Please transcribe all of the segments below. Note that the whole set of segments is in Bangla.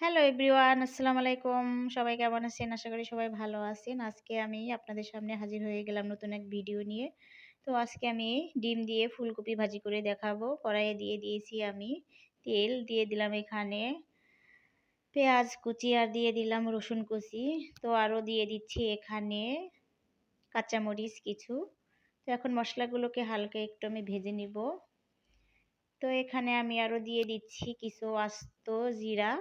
হ্যালো এভরিওয়ান, আসসালামু আলাইকুম। সবাই কেমন আছেন? আশা করি সবাই ভালো আছেন। আজকে আমি আপনাদের সামনে হাজির হয়ে গেলাম নতুন এক ভিডিও নিয়ে। তো আজকে আমি ডিম দিয়ে ফুলকপি ভাজি করে দেখাবো। কড়াইয়ে দিয়ে দিয়েছি আমি তেল, দিয়ে দিলাম এখানে পেঁয়াজ কুচি আর দিয়ে দিলাম রসুন কুচি। তো আরও দিয়ে দিচ্ছি এখানে কাঁচামরিচ কিছু। তো এখন মশলাগুলোকে হালকা একটু আমি ভেজে নিব। তো এখানে আমি আরও দিয়ে দিচ্ছি কিছু আস্ত জিরা।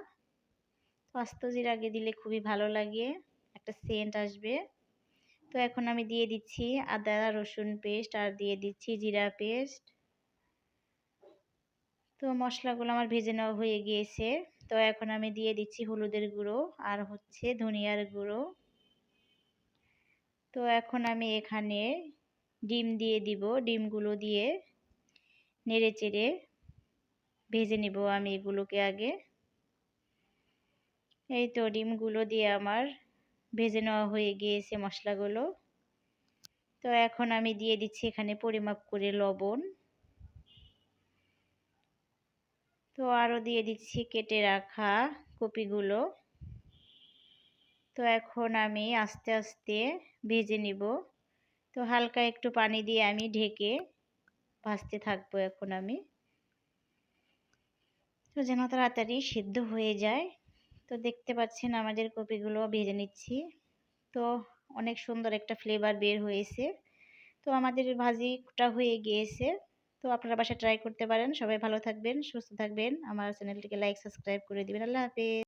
আস্ত জিরা আগে দিলে খুবই ভালো লাগে, একটা সেন্ট আসবে। তো এখন আমি দিয়ে দিচ্ছি আদা, রসুন পেস্ট আর দিয়ে দিচ্ছি জিরা পেস্ট তো মশলাগুলো আমার ভেজে নেওয়া হয়ে গিয়েছে। তো এখন আমি দিয়ে দিচ্ছি হলুদের গুঁড়ো আর হচ্ছে ধনিয়ার গুঁড়ো। তো এখন আমি এখানে ডিম দিয়ে দিব, ডিমগুলো দিয়ে নেড়ে চেড়ে ভেজে নেব আমি এগুলোকে আগে। এই তো ডিমগুলো দিয়ে আমার ভেজে নেওয়া হয়ে গিয়েছে মশলাগুলো। তো এখন আমি দিয়ে দিচ্ছি এখানে পরিমাপ করে লবণ। তো আরও দিয়ে দিচ্ছি কেটে রাখা কপিগুলো। তো এখন আমি আস্তে আস্তে ভেজে নিব। তো হালকা একটু পানি দিয়ে আমি ঢেকে ভাজতে থাকব এখন আমি। তো যেন তাড়াতাড়ি সিদ্ধ হয়ে যায়। তো দেখতে পাচ্ছেন আমাদের কপিগুলো ভেজে নিচ্ছি। তো অনেক সুন্দর একটা ফ্লেভার বের হয়েছে। তো আমাদের ভাজিটা হয়ে গিয়েছে। তো আপনারা বাসায় ট্রাই করতে পারেন। সবাই ভালো থাকবেন, সুস্থ থাকবেন। আমার চ্যানেলটিকে লাইক সাবস্ক্রাইব করে দিবেন। আল্লাহ হাফেজ।